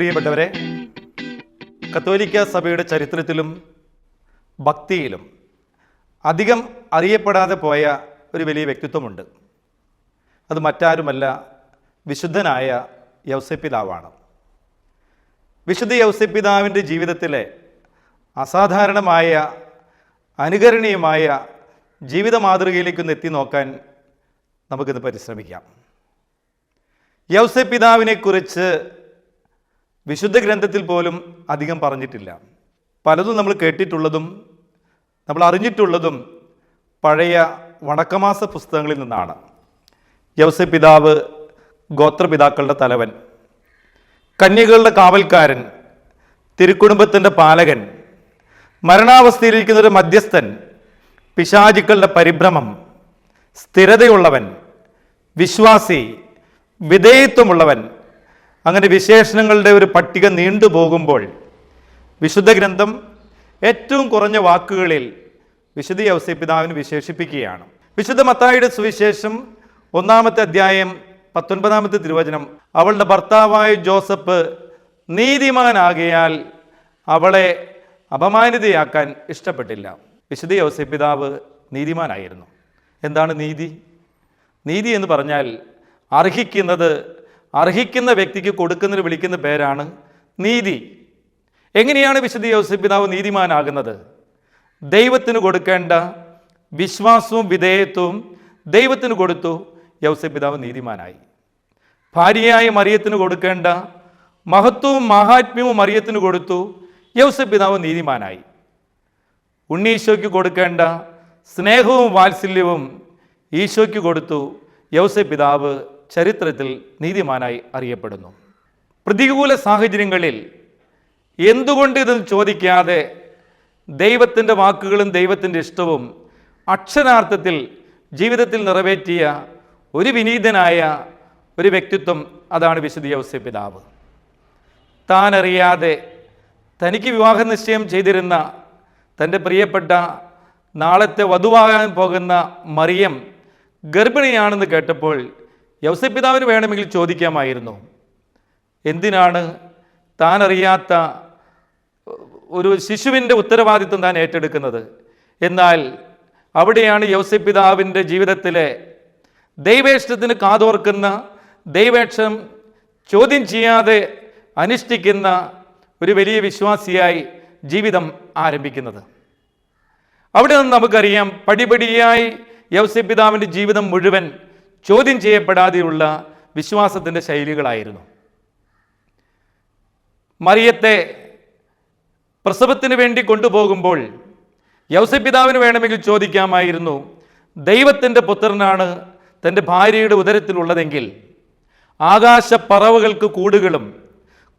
പ്രിയപ്പെട്ടവരെ കത്തോലിക്ക സഭയുടെ ചരിത്രത്തിലും ഭക്തിയിലും അധികം അറിയപ്പെടാതെ പോയ ഒരു വലിയ വ്യക്തിത്വമുണ്ട്. അത് മറ്റാരുമല്ല വിശുദ്ധനായ യൗസപിതാവാണ് വിശുദ്ധ യൗസപിതാവിന്റെ ജീവിതത്തിലെ അസാധാരണമായ അനുകരണീയമായ ജീവിത മാതൃകയിലേക്കൊന്ന് എത്തി നോക്കാൻ നമുക്കിന്ന് പരിശ്രമിക്കാം. യൗസപിതാവിനെക്കുറിച്ച് വിശുദ്ധ ഗ്രന്ഥത്തിൽ പോലും അധികം പറഞ്ഞിട്ടില്ല. പലതും നമ്മൾ കേട്ടിട്ടുള്ളതും നമ്മൾ അറിഞ്ഞിട്ടുള്ളതും പഴയ വടക്കമാസ പുസ്തകങ്ങളിൽ നിന്നാണ്. യൗസപിതാവ് ഗോത്രപിതാക്കളുടെ തലവൻ കന്യകളുടെ കാവൽക്കാരൻ തിരുക്കുടുംബത്തിന്റെ പാലകൻ മരണാവസ്ഥയിലിരിക്കുന്ന ഒരു മധ്യസ്ഥൻ പിശാചുക്കളുടെ പരിഭ്രമം സ്ഥിരതയുള്ളവൻ വിശ്വാസി വിധേയത്വമുള്ളവൻ അങ്ങനെ വിശേഷണങ്ങളുടെ ഒരു പട്ടിക നീണ്ടുപോകുമ്പോൾ വിശുദ്ധ ഗ്രന്ഥം ഏറ്റവും കുറഞ്ഞ വാക്കുകളിൽ വിശുദ്ധ പിതാവിന് വിശേഷിപ്പിക്കുകയാണ്. വിശുദ്ധ മത്തായുടെ സുവിശേഷം ഒന്നാമത്തെ അധ്യായം പത്തൊൻപതാമത്തെ തിരുവചനം അവളുടെ ഭർത്താവായ ജോസഫ് നീതിമാനാകിയാൽ അവളെ അപമാനിതയാക്കാൻ ഇഷ്ടപ്പെട്ടില്ല. വിശുദ്ധ യൗസപിതാവ് നീതിമാനായിരുന്നു. എന്താണ് നീതി? നീതി എന്ന് പറഞ്ഞാൽ അർഹിക്കുന്നത് അർഹിക്കുന്ന വ്യക്തിക്ക് കൊടുക്കുന്നതിന് വിളിക്കുന്ന പേരാണ് നീതി. എങ്ങനെയാണ് വിശുദ്ധ യോസപിതാവ് നീതിമാനാകുന്നത്? ദൈവത്തിന് കൊടുക്കേണ്ട വിശ്വാസവും വിധേയത്വവും ദൈവത്തിന് കൊടുത്തു യൗസപിതാവ് നീതിമാനായി. ഭാര്യയായ മറിയത്തിന് കൊടുക്കേണ്ട മഹത്വവും മഹാത്മ്യവും മറിയത്തിന് കൊടുത്തു യൗസപിതാവ് നീതിമാനായി. ഉണ്ണീശോയ്ക്ക് കൊടുക്കേണ്ട സ്നേഹവും വാത്സല്യവും ഈശോയ്ക്ക് കൊടുത്തു യൗസഫ് പിതാവ് ചരിത്രത്തിൽ നീതിമാനായി അറിയപ്പെടുന്നു. പ്രതികൂല സാഹചര്യങ്ങളിൽ എന്തുകൊണ്ട് ഇത് ചോദിക്കാതെ ദൈവത്തിന്റെ വാക്കുകളും ദൈവത്തിന്റെ ഇഷ്ടവും അക്ഷരാർത്ഥത്തിൽ ജീവിതത്തിൽ നിറവേറ്റിയ ഒരു വിനീതനായ ഒരു വ്യക്തിത്വം അതാണ് വിശുദ്ധ യൗസെ പിതാവ്. താനറിയാതെ തനിക്ക് വിവാഹ നിശ്ചയം ചെയ്തിരുന്ന തന്റെ പ്രിയപ്പെട്ട നാളത്തെ വധുവാകാൻ പോകുന്ന മറിയം ഗർഭിണിയാണെന്ന് കേട്ടപ്പോൾ യൗസപിതാവിന് വേണമെങ്കിൽ ചോദിക്കാമായിരുന്നു. എന്തിനാണ് താനറിയാത്ത ഒരു ശിശുവിന്റെ ഉത്തരവാദിത്വം താൻ ഏറ്റെടുക്കുന്നത്? എന്നാൽ അവിടെയാണ് യൗസപിതാവിന്റെ ജീവിതത്തിലെ ദൈവേഷ്ടത്തിന് കാതോർക്കുന്ന ദൈവേക്ഷം ചോദ്യം ചെയ്യാതെ അനുഷ്ഠിക്കുന്ന ഒരു വലിയ വിശ്വാസിയായി ജീവിതം ആരംഭിക്കുന്നത്. അവിടെ നിന്ന് നമുക്കറിയാം പടിപടിയായി യൗസപിതാവിന്റെ ജീവിതം മുഴുവൻ ചോദ്യം ചെയ്യപ്പെടാതെയുള്ള വിശ്വാസത്തിന്റെ ശൈലികളായിരുന്നു. മറിയത്തെ പ്രസവത്തിന് വേണ്ടി കൊണ്ടുപോകുമ്പോൾ യൗസപിതാവിന് വേണമെങ്കിൽ ചോദിക്കാമായിരുന്നു ദൈവത്തിന്റെ പുത്രനാണ് തന്റെ ഭാര്യയുടെ ഉദരത്തിലുള്ളതെങ്കിൽ ആകാശ പറവകൾക്ക് കൂടുകളും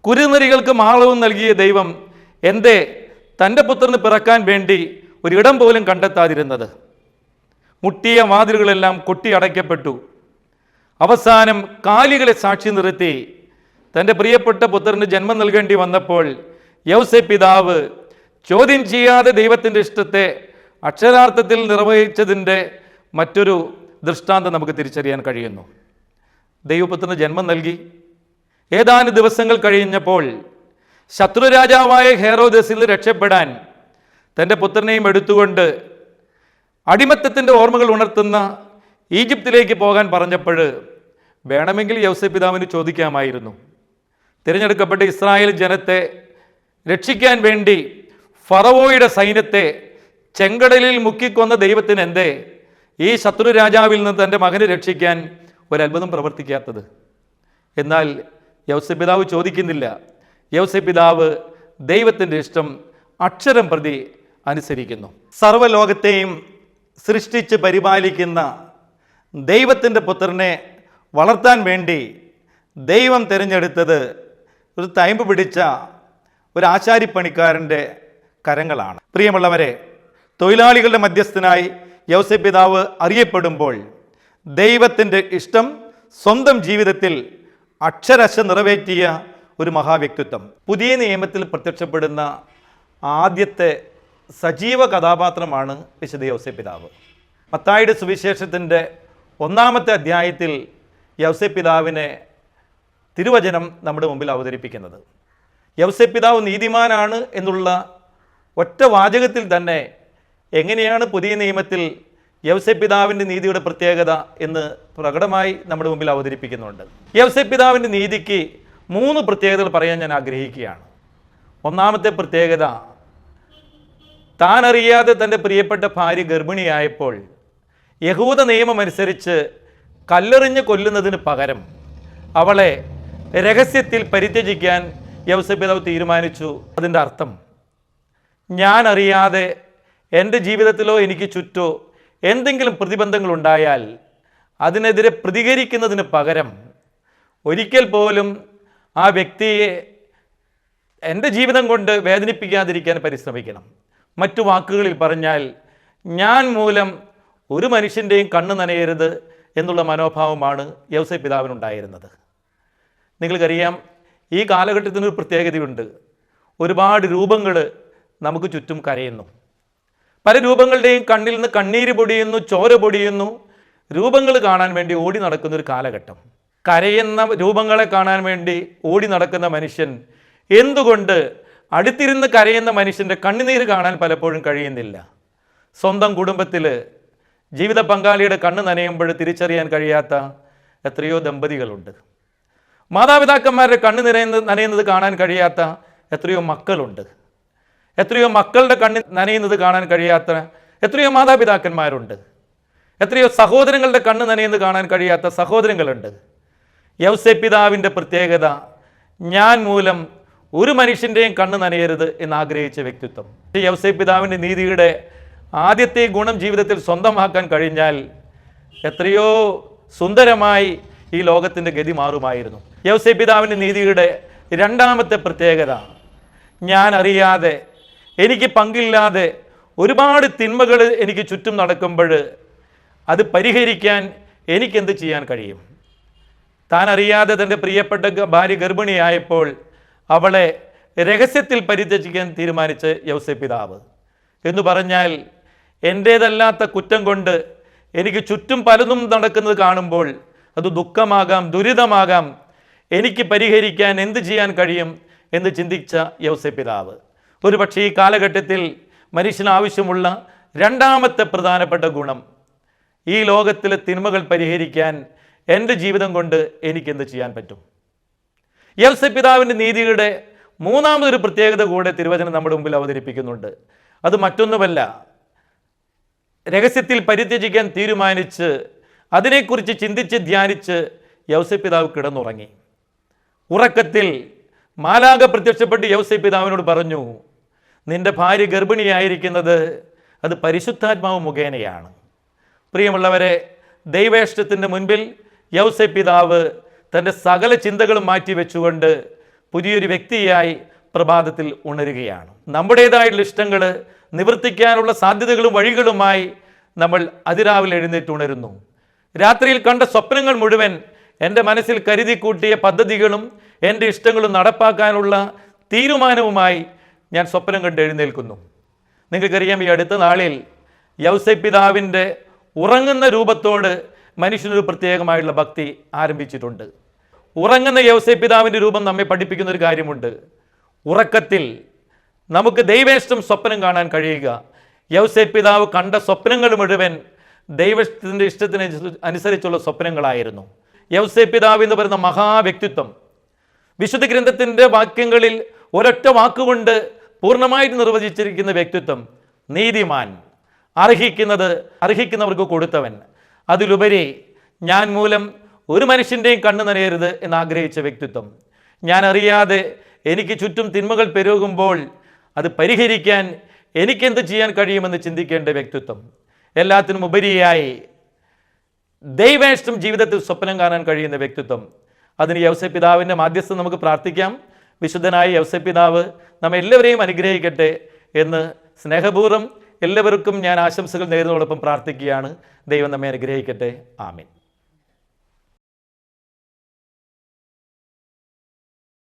കുരുനരികൾക്ക് മാളവും നൽകിയ ദൈവം എന്തേ തന്റെ പുത്രന് പിറക്കാൻ വേണ്ടി ഒരിടം പോലും കണ്ടെത്താതിരുന്നത്? മുട്ടിയ വാതിലുകളെല്ലാം കൊട്ടി അടയ്ക്കപ്പെട്ടു അവസാനം കാലികളെ സാക്ഷി നിർത്തി തന്റെ പ്രിയപ്പെട്ട പുത്രന് ജന്മം നൽകേണ്ടി വന്നപ്പോൾ യൗസെ പിതാവ് ചോദ്യം ചെയ്യാതെ ദൈവത്തിന്റെ ഇഷ്ടത്തെ അക്ഷരാർത്ഥത്തിൽ നിർവഹിച്ചതിന്റെ മറ്റൊരു ദൃഷ്ടാന്തം നമുക്ക് തിരിച്ചറിയാൻ കഴിയുന്നു. ദൈവപുത്രന് ജന്മം നൽകി. ഏതാനും ദിവസങ്ങൾ കഴിഞ്ഞപ്പോൾ ശത്രുരാജാവായ ഹേറോദസിൽ രക്ഷപ്പെടാൻ തന്റെ പുത്രനെയും എടുത്തുകൊണ്ട് അടിമത്തത്തിന്റെ ഓർമ്മകൾ ഉണർത്തുന്ന ഈജിപ്തിലേക്ക് പോകാൻ പറഞ്ഞപ്പോൾ വേണമെങ്കിൽ യൗസപിതാവിന് ചോദിക്കാമായിരുന്നു. തിരഞ്ഞെടുക്കപ്പെട്ട ഇസ്രായേൽ ജനത്തെ രക്ഷിക്കാൻ വേണ്ടി ഫറവോയുടെ സൈന്യത്തെ ചെങ്കടലിൽ മുക്കിക്കൊന്ന ദൈവത്തിന് എന്തേ ഈ ശത്രു രാജാവിൽ നിന്ന് തന്റെ മകനെ രക്ഷിക്കാൻ ഒരത്ഭുതം പ്രവർത്തിക്കാത്തത്. എന്നാൽ യൗസപിതാവ് ചോദിക്കുന്നില്ല. യൗസപിതാവ് ദൈവത്തിന്റെ ഇഷ്ടം അക്ഷരം പ്രതി അനുസരിക്കുന്നു. സർവലോകത്തെയും സൃഷ്ടിച്ച് പരിപാലിക്കുന്ന ദൈവത്തിന്റെ പുത്രനെ വളർത്താൻ വേണ്ടി ദൈവം തിരഞ്ഞെടുത്തത് ഒരു തൈമ്പ് പിടിച്ച ഒരു ആശാരിപ്പണിക്കാരന്റെ കരങ്ങളാണ്. പ്രിയമുള്ളവരെ തൊഴിലാളികളുടെ മധ്യസ്ഥനായി യൗസപിതാവ് അറിയപ്പെടുമ്പോൾ ദൈവത്തിന്റെ ഇഷ്ടം സ്വന്തം ജീവിതത്തിൽ അക്ഷരശ നിറവേറ്റിയ ഒരു മഹാവ്യക്തിത്വം. പുതിയ നിയമത്തിൽ പ്രത്യക്ഷപ്പെടുന്ന ആദ്യത്തെ സജീവ കഥാപാത്രമാണ് വിശുദ്ധ യൗസപിതാവ് മത്തായിയുടെ സുവിശേഷത്തിന്റെ ഒന്നാമത്തെ അധ്യായത്തിൽ യൗസപിതാവിനെ തിരുവചനം നമ്മുടെ മുമ്പിൽ അവതരിപ്പിക്കുന്നത്. യവസെ പിതാവ് നീതിമാനാണ് എന്നുള്ള ഒറ്റ വാചകത്തിൽ തന്നെ എങ്ങനെയാണ് പുതിയ നിയമത്തിൽ യവസെ പിതാവിന്റെ നീതിയുടെ പ്രത്യേകത എന്ന് പ്രകടമായി നമ്മുടെ മുമ്പിൽ അവതരിപ്പിക്കുന്നുണ്ട്. യവസെ പിതാവിന്റെ നീതിക്ക് മൂന്ന് പ്രത്യേകതകൾ പറയാൻ ഞാൻ ആഗ്രഹിക്കുകയാണ്. ഒന്നാമത്തെ പ്രത്യേകത താൻ അറിയാതെ തന്റെ പ്രിയപ്പെട്ട ഭാര്യ ഗർഭിണിയായപ്പോൾ യഹൂദ നിയമമനുസരിച്ച് കല്ലെറിഞ്ഞ് കൊല്ലുന്നതിന് പകരം അവളെ രഹസ്യത്തിൽ പരിത്യജിക്കാൻ യവസപിതാവ് തീരുമാനിച്ചു. അതിന്റെ അർത്ഥം ഞാൻ അറിയാതെ എന്റെ ജീവിതത്തിലോ എനിക്ക് ചുറ്റോ എന്തെങ്കിലും പ്രതിബന്ധങ്ങൾ ഉണ്ടായാൽ അതിനെതിരെ പ്രതികരിക്കുന്നതിന് പകരം ഒരിക്കൽ പോലും ആ വ്യക്തിയെ എന്റെ ജീവിതം കൊണ്ട് വേദനിപ്പിക്കാതിരിക്കാൻ പരിശ്രമിക്കണം. മറ്റു വാക്കുകളിൽ പറഞ്ഞാൽ ഞാൻ മൂലം ഒരു മനുഷ്യന്റെയും കണ്ണ് നനയരുത്. എന്നുള്ള മനോഭാവമാണ് യൗസൈ പിതാവിനുണ്ടായിരുന്നത്. നിങ്ങൾക്കറിയാം ഈ കാലഘട്ടത്തിനൊരു പ്രത്യേകതയുണ്ട്. ഒരുപാട് രൂപങ്ങൾ നമുക്ക് ചുറ്റും കരയുന്നു. പല രൂപങ്ങളുടെയും കണ്ണിൽ നിന്ന് കണ്ണീര് പൊടിയുന്നു ചോര പൊടിയുന്നു. രൂപങ്ങൾ കാണാൻ വേണ്ടി ഓടി നടക്കുന്ന ഒരു കാലഘട്ടം. കരയുന്ന രൂപങ്ങളെ കാണാൻ വേണ്ടി ഓടി നടക്കുന്ന മനുഷ്യൻ എന്തുകൊണ്ട് അടുത്തിരുന്ന് കരയുന്ന മനുഷ്യന്റെ കണ്ണുനീര് കാണാൻ പലപ്പോഴും കഴിയുന്നില്ല? സ്വന്തം കുടുംബത്തിൽ ജീവിത പങ്കാളിയുടെ കണ്ണ് നനയുമ്പോൾ തിരിച്ചറിയാൻ കഴിയാത്ത എത്രയോ ദമ്പതികളുണ്ട്. മാതാപിതാക്കന്മാരുടെ കണ്ണ് നിറയുന്നത് നനയുന്നത് കാണാൻ കഴിയാത്ത എത്രയോ മക്കളുണ്ട്. എത്രയോ മക്കളുടെ കണ്ണ് നനയുന്നത് കാണാൻ കഴിയാത്ത എത്രയോ മാതാപിതാക്കന്മാരുണ്ട്. എത്രയോ സഹോദരങ്ങളുടെ കണ്ണ് നനയുന്നത് കാണാൻ കഴിയാത്ത സഹോദരങ്ങളുണ്ട്. യൗസെ പിതാവിന്റെ പ്രത്യേകത ഞാൻ മൂലം ഒരു മനുഷ്യന്റെയും കണ്ണ് നനയരുത് എന്ന് ആഗ്രഹിച്ച വ്യക്തിത്വം. ഈ യവസെ പിതാവിന്റെ നീതിയുടെ ആദ്യത്തെ ഗുണം ജീവിതത്തിൽ സ്വന്തമാക്കാൻ കഴിഞ്ഞാൽ എത്രയോ സുന്ദരമായി ഈ ലോകത്തിന്റെ ഗതി മാറുമായിരുന്നു. യവസെ പിതാവിന്റെ നീതിയുടെ രണ്ടാമത്തെ പ്രത്യേകത ഞാൻ അറിയാതെ എനിക്ക് പങ്കില്ലാതെ ഒരുപാട് തിന്മകൾ എനിക്ക് ചുറ്റും നടക്കുമ്പോൾ അത് പരിഹരിക്കാൻ എനിക്കെന്ത് ചെയ്യാൻ കഴിയും? താൻ അറിയാതെ തന്റെ പ്രിയപ്പെട്ട ഭാര്യ ഗർഭിണിയായപ്പോൾ അവളെ രഹസ്യത്തിൽ പരിത്യജിക്കാൻ തീരുമാനിച്ച് യൗസെ പിതാവ്. എന്ന് പറഞ്ഞാൽ എന്റേതല്ലാത്ത കുറ്റം കൊണ്ട് എനിക്ക് ചുറ്റും പലതും നടക്കുന്നത് കാണുമ്പോൾ അത് ദുഃഖമാകാം ദുരിതമാകാം. എനിക്ക് പരിഹരിക്കാൻ എന്ത് ചെയ്യാൻ കഴിയും എന്ന് ചിന്തിച്ച യൗസെ പിതാവ്. ഒരു പക്ഷേ ഈ കാലഘട്ടത്തിൽ മനുഷ്യന് ആവശ്യമുള്ള രണ്ടാമത്തെ പ്രധാനപ്പെട്ട ഗുണം ഈ ലോകത്തിലെ തിന്മകൾ പരിഹരിക്കാൻ എന്റെ ജീവിതം കൊണ്ട് എനിക്കെന്ത് ചെയ്യാൻ പറ്റും? യൗസെ പിതാവിന്റെ നീതിയുടെ മൂന്നാമതൊരു പ്രത്യേകത കൂടെ തിരുവചനം നമ്മുടെ മുമ്പിൽ അവതരിപ്പിക്കുന്നുണ്ട്. അത് മറ്റൊന്നുമല്ല രഹസ്യത്തിൽ പരിത്യജിക്കാൻ തീരുമാനിച്ച് അതിനെക്കുറിച്ച് ചിന്തിച്ച് ധ്യാനിച്ച് യൗസ പിതാവ് കിടന്നുറങ്ങി. ഉറക്കത്തിൽ മാലാക പ്രത്യക്ഷപ്പെട്ട് യൗസ പിതാവിനോട് പറഞ്ഞു നിന്റെ ഭാര്യ ഗർഭിണിയായിരിക്കുന്നത് അത് പരിശുദ്ധാത്മാവ് മുഖേനയാണ്. പ്രിയമുള്ളവരെ ദൈവേഷ്ടത്തിന്റെ മുൻപിൽ യൗസെ പിതാവ് തന്റെ സകല ചിന്തകളും മാറ്റിവെച്ചുകൊണ്ട് പുതിയൊരു വ്യക്തിയായി പ്രഭാതത്തിൽ ഉണരുകയാണ്. നമ്മുടേതായിട്ടുള്ള ഇഷ്ടങ്ങൾ നിവർത്തിക്കാനുള്ള സാധ്യതകളും വഴികളുമായി നമ്മൾ അതിരാവിലെ എഴുന്നേറ്റ് ഉണരുന്നു. രാത്രിയിൽ കണ്ട സ്വപ്നങ്ങൾ മുഴുവൻ എന്റെ മനസ്സിൽ കരുതി കൂട്ടിയ പദ്ധതികളും എന്റെ ഇഷ്ടങ്ങളും നടപ്പാക്കാനുള്ള തീരുമാനവുമായി ഞാൻ സ്വപ്നം കണ്ട് എഴുന്നേൽക്കുന്നു. നിങ്ങൾക്കറിയാം ഈ അടുത്ത നാളിൽ യൗസൈ പിതാവിന്റെ ഉറങ്ങുന്ന രൂപത്തോട് മനുഷ്യനൊരു പ്രത്യേകമായുള്ള ഭക്തി ആരംഭിച്ചിട്ടുണ്ട്. ഉറങ്ങുന്ന യൗസൈ പിതാവിന്റെ രൂപം നമ്മെ പഠിപ്പിക്കുന്ന ഒരു കാര്യമുണ്ട്. ഉറക്കത്തിൽ നമുക്ക് ദൈവേഷ്ടം സ്വപ്നം കാണാൻ കഴിയുക. യൗസേ പിതാവ് കണ്ട സ്വപ്നങ്ങൾ മുഴുവൻ ദൈവത്തിന്റെ ഇഷ്ടത്തിന് അനുസരിച്ചുള്ള സ്വപ്നങ്ങളായിരുന്നു. യൗസേ പിതാവ് എന്ന് പറയുന്ന മഹാവ്യക്തിത്വം. വിശുദ്ധ ഗ്രന്ഥത്തിന്റെ വാക്യങ്ങളിൽ ഒരൊറ്റ വാക്കുകൊണ്ട് പൂർണമായിട്ട് നിർവചിച്ചിരിക്കുന്ന വ്യക്തിത്വം നീതിമാൻ. അർഹിക്കുന്നത് അർഹിക്കുന്നവർക്ക് കൊടുത്തവൻ. അതിലുപരി ഞാൻ മൂലം ഒരു മനുഷ്യന്റെയും കണ്ണു നനയരുത് എന്ന് ആഗ്രഹിച്ച വ്യക്തിത്വം. ഞാൻ അറിയാതെ എനിക്ക് ചുറ്റും തിന്മകൾ പെരുകുമ്പോൾ അത് പരിഹരിക്കാൻ എനിക്കെന്ത് ചെയ്യാൻ കഴിയുമെന്ന് ചിന്തിക്കേണ്ട വ്യക്തിത്വം. എല്ലാത്തിനും ഉപരിയായി ദൈവേഷ്ടം ജീവിതത്തിൽ സ്വപ്നം കാണാൻ കഴിയുന്ന വ്യക്തിത്വം. അതിന് യവസ പിതാവിന്റെ മാധ്യസ്ഥം നമുക്ക് പ്രാർത്ഥിക്കാം. വിശുദ്ധനായ യവസ പിതാവ് നമ്മെ എല്ലാവരെയും അനുഗ്രഹിക്കട്ടെ എന്ന് സ്നേഹപൂർവം എല്ലാവർക്കും ഞാൻ ആശംസകൾ നേരുന്നതോടൊപ്പം പ്രാർത്ഥിക്കുകയാണ്. ദൈവം നമ്മെ അനുഗ്രഹിക്കട്ടെ. ആമീൻ.